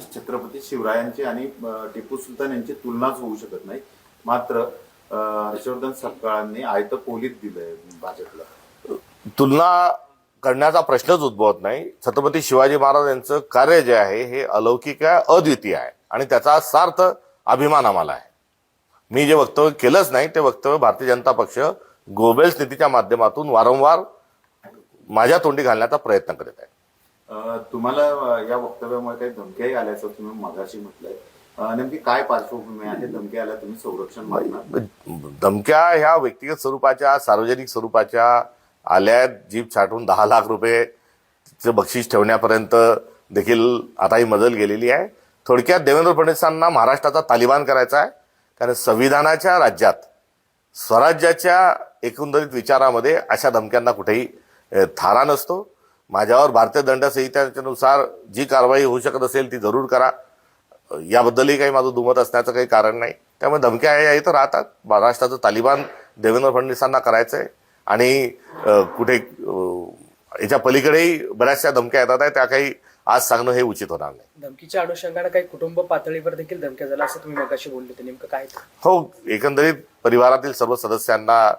नक्कीच छत्रपती शिवरायांची आणि टिपू सुलतान यांची तुलनाच होऊ शकत नाही. मात्र हर्षवर्धन सपकाळांनी आयत पोलीत दिलंय भाजपला. तुलना करण्याचा प्रश्नच उद्भवत नाही. छत्रपती शिवाजी महाराज यांचं कार्य जे आहे हे अलौकिक आहे अद्वितीय आहे. आणि त्याचा सार्थ अभिमान आम्हाला आहे. मी जे वक्तव्य केलंच नाही ते वक्तव्य भारतीय जनता पक्ष गोबेल्स नीतीच्या माध्यमातून वारंवार माझ्या तोंडी घालण्याचा प्रयत्न करत आहे. तुम्हाला या वक्तव्यामुळे काही धमक्याही आल्याचं तुम्ही मगाशी म्हटलंय. नेमकी काय पार्श्वभूमी आहे? धमकी आल्या तुम्ही संरक्षण धमक्या ह्या व्यक्तिगत स्वरूपाच्या सार्वजनिक स्वरूपाच्या आल्या जीप छाटून दहा लाख रुपये बक्षीस ठेवण्यापर्यंत देखील आता ही मजल गेलेली आहे. थोडक्यात देवेंद्र फडणवीसांना महाराष्ट्राचा तालिबान करायचा आहे. कारण संविधानाच्या राज्यात स्वराज्याच्या एकंदरीत विचारामध्ये अशा धमक्यांना कुठेही थारा नसतो. माझ्यावर भारतीय दंड संहितेनुसार जी कारवाई होऊ शकत असेल ती जरूर करा. याबद्दलही काही माझं दुमत असण्याचं काही कारण नाही. त्यामुळे धमक्या या इथं राहतात. महाराष्ट्राचं तालिबान देवेंद्र फडणवीसांना करायचं आहे आणि कुठे याच्या पलीकडेही बऱ्याचशा धमक्या येतात आहे. त्या काही आज सांगणं हे उचित होणार नाही. धमकीच्या अनुषंगाने काही कुटुंब पातळीवर देखील धमक्या झाल्या असं तुम्ही मगाशी बोलले ते नेमकं काय? हो एकंदरीत परिवारातील सर्व सदस्यांना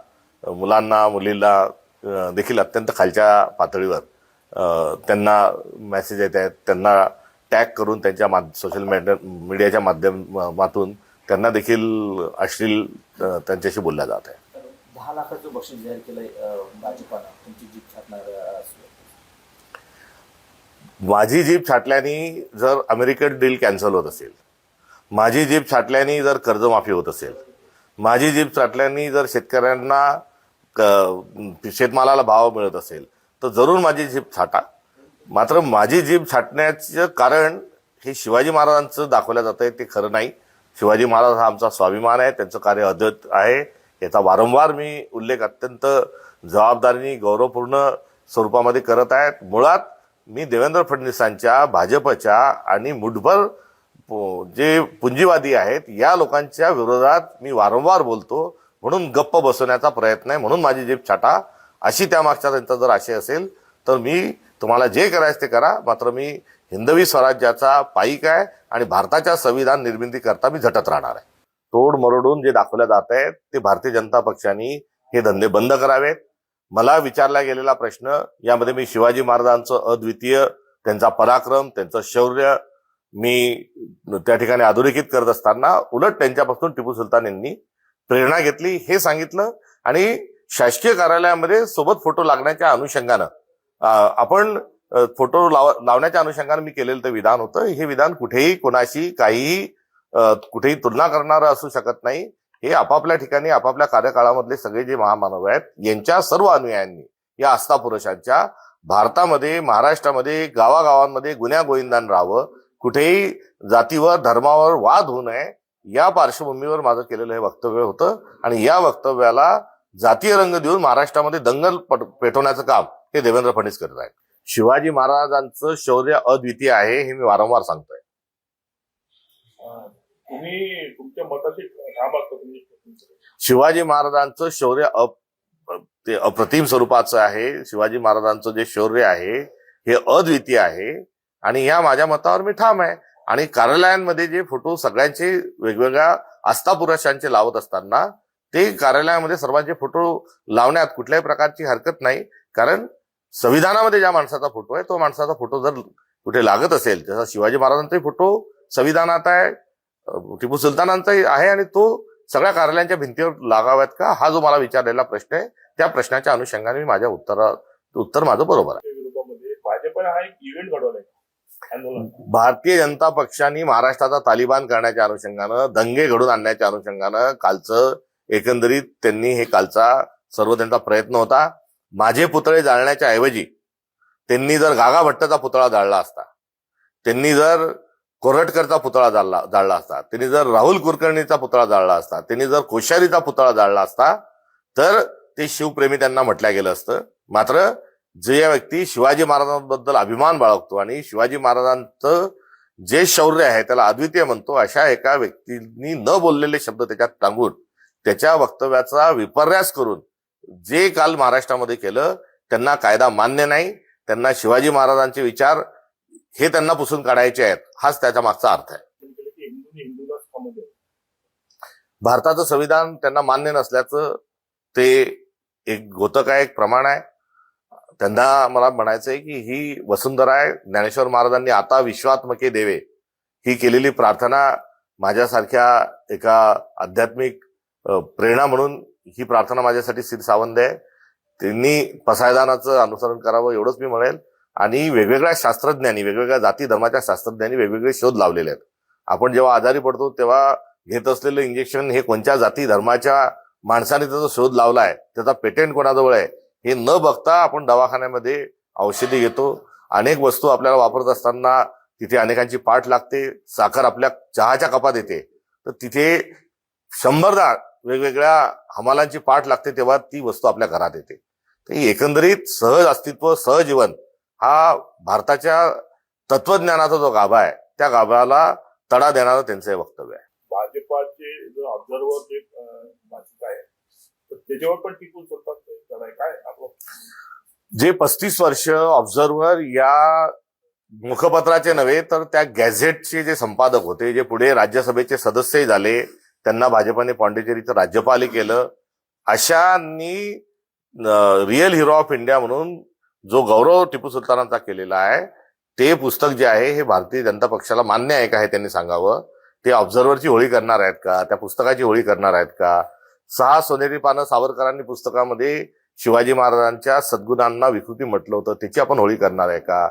मुलांना मुलींना देखील अत्यंत खालच्या पातळीवर त्यांना मेसेज येत आहेत. त्यांना टॅग करून त्यांच्या सोशल मीडिया मीडियाच्या माध्यमातून त्यांना देखील अश्लील त्यांच्याशी बोलल्या जात आहे दहा लाखाचं बक्षीस जाहीर केलंय भाजपानं. तुमची जीत छाटणार. माझी जीप छाटल्याने जर अमेरिकन डील कॅन्सल होत असेल माझी जीप छाटल्याने जर कर्जमाफी होत असेल माझी जीप छाटल्याने जर शेतकऱ्यांना शेतमालाला भाव मिळत असेल तर जरूर माझी जीभ छाटा. मात्र माझी जीभ छाटण्याचं कारण हे शिवाजी महाराजांचं दाखवलं जात आहे ते खरं नाही. शिवाजी महाराज हा आमचा स्वाभिमान आहे त्यांचं कार्य अद्भुत आहे. याचा वारंवार मी उल्लेख अत्यंत जबाबदारीने गौरवपूर्ण स्वरूपामध्ये करत आहे. मुळात मी देवेंद्र फडणवीसांच्या भाजपच्या आणि मुठभर पो- जे पुंजीवादी आहेत या लोकांच्या विरोधात मी वारंवार बोलतो. म्हणून गप्प बसवण्याचा प्रयत्न आहे. म्हणून माझी जीभ छाटा. अशी त्यामागचा त्यांचा जर आशय असेल तर मी तुम्हाला जे करायचं ते करा. मात्र मी हिंदवी स्वराज्याचा पाईक आहे आणि भारताच्या संविधान निर्मितीकरता मी झटत राहणार आहे. तोड मरोडून जे दाखवल्या जात आहेत ते भारतीय जनता पक्षाने हे धंदे बंद करावेत. मला विचारला गेलेला प्रश्न यामध्ये मी शिवाजी महाराजांचं अद्वितीय त्यांचा पराक्रम त्यांचं शौर्य मी त्या ठिकाणी अधोरेखित करत असताना उलट त्यांच्यापासून टिपू सुलतान यांनी प्रेरणा घेतली हे सांगितलं. आणि शासकीय कार्यालयामध्ये सोबत फोटो लागण्याच्या अनुषंगानं आपण फोटो लाव लावण्याच्या अनुषंगानं मी केलेलं ते विधान होतं. हे विधान कुठेही कोणाशी काहीही कुठेही तुलना करणारं असू शकत नाही. हे आपापल्या ठिकाणी आपापल्या कार्यकाळामधले सगळे जे महामानव आहेत यांच्या सर्व अनुयायांनी या आस्था पुरुषांच्या भारतामध्ये महाराष्ट्रामध्ये गावागावांमध्ये गुन्ह्या गोविंदान राहावं. कुठेही जातीवर धर्मावर वाद होऊ नये या पार्श्वभूमीवर माझं केलेलं हे वक्तव्य होतं. आणि या वक्तव्याला जातीय रंग देऊन महाराष्ट्रामध्ये दंगल पट- पेटवण्याचं काम हे देवेंद्र फडणवीस करत आहेत. शिवाजी महाराजांचं शौर्य अद्वितीय आहे हे मी वारंवार सांगतोय. शिवाजी महाराजांचं शौर्य अप ते अप्रतिम स्वरूपाचं आहे शिवाजी महाराजांचं जे शौर्य आहे हे अद्वितीय आहे आणि या माझ्या मतावर मी ठाम आहे. आणि कार्यालयांमध्ये जे फोटो सगळ्यांचे वेगवेगळ्या आस्था पुरुषांचे लावत असताना ते कार्यालयामध्ये सर्वांचे फोटो लावण्यात कुठल्याही प्रकारची हरकत नाही. कारण संविधानामध्ये ज्या माणसाचा फोटो आहे तो माणसाचा फोटो जर कुठे लागत असेल जसा शिवाजी महाराजांचाही फोटो संविधानात आहे टिपू सुलतानांचाही आहे आणि तो सगळ्या कार्यालयांच्या भिंतीवर लागाव्यात का? हा जो मला विचारलेला प्रश्न आहे त्या प्रश्नाच्या अनुषंगाने मी माझ्या उत्तरात उत्तर माझं बरोबर आहे. हा भारतीय जनता पक्षाने महाराष्ट्राचा तालिबान करण्याच्या अनुषंगानं दंगे घडून आणण्याच्या अनुषंगानं कालचं एकंदरीत त्यांनी हे कालचा सर्व त्यांचा प्रयत्न होता. माझे पुतळे जाळण्याच्या ऐवजी त्यांनी जर गागा भट्टाचा पुतळा जाळला असता त्यांनी जर कोरटकरचा पुतळा जाळला जाळला असता त्यांनी जर राहुल कुलकर्णीचा पुतळा जाळला असता त्यांनी जर कोश्यारीचा पुतळा जाळला असता तर ते शिवप्रेमी त्यांना म्हटलं गेलं असतं. मात्र जे या व्यक्ती शिवाजी महाराजांबद्दल अभिमान बाळगतो आणि शिवाजी महाराजांचं जे शौर्य आहे त्याला अद्वितीय म्हणतो अशा एका व्यक्तींनी न बोललेले शब्द त्याच्यात टांगून त्याच्या वक्तव्याचा विपर्यास करून जे काल महाराष्ट्रामध्ये केलं त्यांना कायदा मान्य नाही त्यांना शिवाजी महाराजांचे विचार हे त्यांना पुसून काढायचे आहेत हाच त्याच्या मागचा अर्थ आहे. भारताचं संविधान त्यांना मान्य नसल्याचं ते एक गोतक आहे एक प्रमाण आहे. त्यांना मला म्हणायचं आहे की ही वसुंधरा आहे ज्ञानेश्वर महाराजांनी आता विश्वात्मके देवे ही केलेली प्रार्थना माझ्यासारख्या एका आध्यात्मिक प्रेरणा म्हणून ही प्रार्थना माझ्यासाठी सिर सावंत आहे. त्यांनी पसायदानाचं अनुसरण करावं एवढंच मी म्हणेल. आणि वेगवेगळ्या शास्त्रज्ञांनी वेगवेगळ्या जाती धर्माच्या शास्त्रज्ञांनी वेगवेगळे शोध लावलेले आहेत. आपण जेव्हा आजारी पडतो तेव्हा घेत असलेलं इंजेक्शन हे कोणत्या जाती धर्माच्या माणसाने त्याचा शोध लावला आहे त्याचा पेटेंट कोणाजवळ आहे हे न बघता आपण दवाखान्यामध्ये औषधी घेतो. अनेक वस्तू आपल्याला वापरत असताना तिथे अनेकांची पाठ लागते साखर आपल्या चहाच्या कपात येते. तर तिथे शंभरदा वेगवेगळ्या हमालांची पाठ लागते तेव्हा ती वस्तू आपल्या घरात येते. तर एकंदरीत सहज अस्तित्व सहजीवन हा भारताच्या तत्वज्ञानाचा जो गाभा आहे त्या गाभ्याला तडा देणारं त्यांचं हे वक्तव्य आहे. भाजपाचे जो ऑब्झर्वर जे भाषिक आहे त्याच्यावर पण टिकून स्वतः काय जे पस्तीस वर्ष ऑब्झर्व्हर या मुखपत्राचे नव्हे तर त्या गॅझेटचे जे संपादक होते जे पुढे राज्यसभेचे सदस्यही झाले त्यांना भाजपाने पॉंडिचेरीचं राज्यपालही केलं. अशांनी रिअल हिरो ऑफ इंडिया म्हणून जो गौरव टिपू सुलतानांचा केलेला आहे ते पुस्तक जे आहे हे भारतीय जनता पक्षाला मान्य आहे का हे त्यांनी सांगावं? ते ऑब्झर्व्हरची होळी करणार आहेत का? त्या पुस्तकाची होळी करणार आहेत का? सहा सोनेरी पानं सावरकरांनी पुस्तकामध्ये शिवाजी महाराजांच्या सद्गुणांना विकृती म्हटलं होतं त्याची आपण होळी करणार आहे का?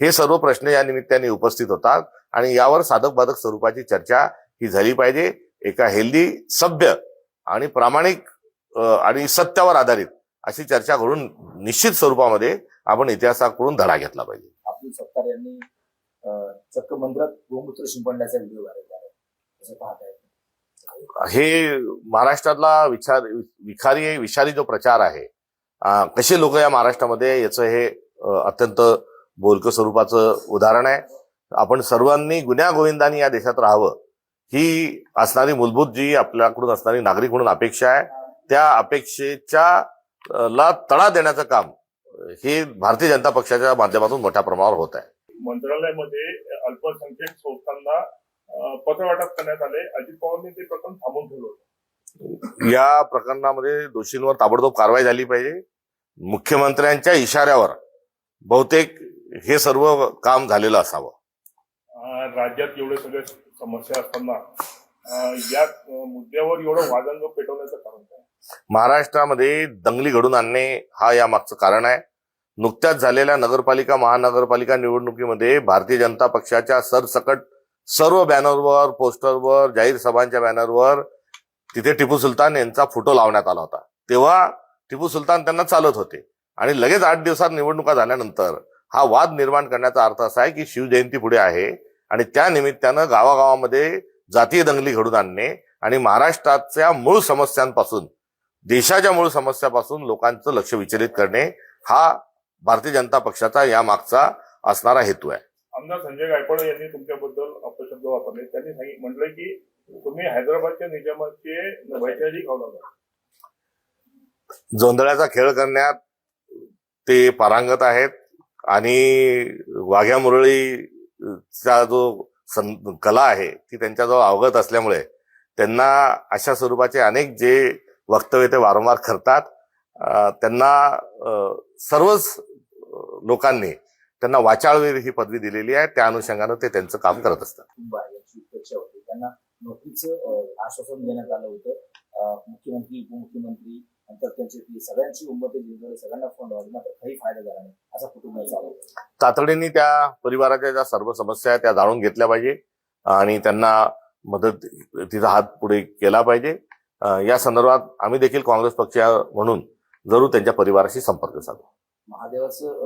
हे सर्व प्रश्न या निमित्ताने उपस्थित होतात आणि यावर साधक बाधक स्वरूपाची चर्चा ही झाली पाहिजे. एका हेल्दी सभ्य आणि प्रामाणिक आणि सत्यावर आधारित अशी चर्चा घडून निश्चित स्वरूपामध्ये आपण इतिहासाकडून धडा घेतला पाहिजे. अब्दुल सत्तार यांनी चक्क मंदिरात गोमूत्र शिंपडल्याचा व्हिडिओ व्हायरल झाला असं पाहत आहे हे महाराष्ट्रातला विचार विखारी विषारी जो प्रचार आहे कसे लोक या महाराष्ट्रामध्ये याचं हे अत्यंत बोलकं स्वरूपाचं उदाहरण आहे. आपण सर्वांनी गुन्ह्या गोविंदानी या देशात राहावं ही असणारी मूलभूत जी आपल्याकडून असणारी नागरिक म्हणून अपेक्षा आहे त्या अपेक्षेच्या ला तडा देण्याचं काम हे भारतीय जनता पक्षाच्या माध्यमातून मोठ्या प्रमाणावर होत आहे. मंत्रालयामध्ये अल्पसंख्याक संस्थांना पत्र वाटप करण्यात आले. अजित पवारने ते प्रकरण थांबवून ठेवलं या प्रकरणामध्ये दोषींवर ताबडतोब कारवाई झाली पाहिजे. मुख्यमंत्र्यांच्या इशाऱ्यावर बहुतेक हे सर्व काम झालेलं असावं. राज्यात एवढे सगळे समस्या असताना या मुद्द्यावर एवढं वादंग पेटवण्याचं कारण काय? महाराष्ट्रामध्ये दंगली घडून आणणे हा या मागचं कारण आहे. नुकत्याच झालेल्या नगरपालिका महानगरपालिका निवडणुकीमध्ये भारतीय जनता पक्षाच्या सरसकट सर्व बॅनरवर पोस्टरवर जाहीर सभांच्या बॅनरवर तिथे टिपू सुलतान यांचा फोटो लावण्यात आला होता. तेव्हा टिपू सुलतान त्यांना चालत होते. आणि लगेच आठ दिवसात निवडणुका झाल्यानंतर हा वाद निर्माण करण्याचा अर्थ असा आहे की शिवजयंती पुढे आहे. आणि त्या निमित्तानं गावागावामध्ये जातीय दंगली घडून आणणे आणि महाराष्ट्राच्या मूळ समस्यांपासून देशाच्या मूळ समस्यापासून लोकांचं लक्ष विचलित करणे हा भारतीय जनता पक्षाचा या मागचा असणारा हेतू आहे. आमदार संजय गायकवाड यांनी तुमच्याबद्दल अपशब्द वापरले. त्यांनी सांगित म्हटलंय की तुम्ही हैदराबादच्या निजामाचे वैचारिक जोंधळ्याचा खेळ करण्यात ते पारंगत आहेत आणि वाघ्या चा जो सं कला आहे ती त्यांच्याजवळ अवगत असल्यामुळे त्यांना अशा स्वरूपाचे अनेक जे वक्तव्य ते वारंवार करतात त्यांना सर्वच लोकांनी त्यांना वाचाळवीर ही पदवी दिलेली आहे. त्या अनुषंगानं ते त्यांचं काम करत असतात. त्यांना नोकरीचं आश्वासन देण्यात आलं होतं. मुख्यमंत्री उपमुख्यमंत्री त्यांची ती सगळ्यांची सगळ्यांना फोन लावले मात्र काही फायदा झाला नाही. असा कुटुंबाचा. तातडीने त्या परिवाराच्या ज्या सर्व समस्या आहेत त्या जाणून घेतल्या पाहिजे आणि त्यांना मदत तिचा हात पुढे केला पाहिजे. या संदर्भात आम्ही देखील काँग्रेस पक्ष म्हणून जरूर त्यांच्या परिवाराशी संपर्क साधू. महादेवाचं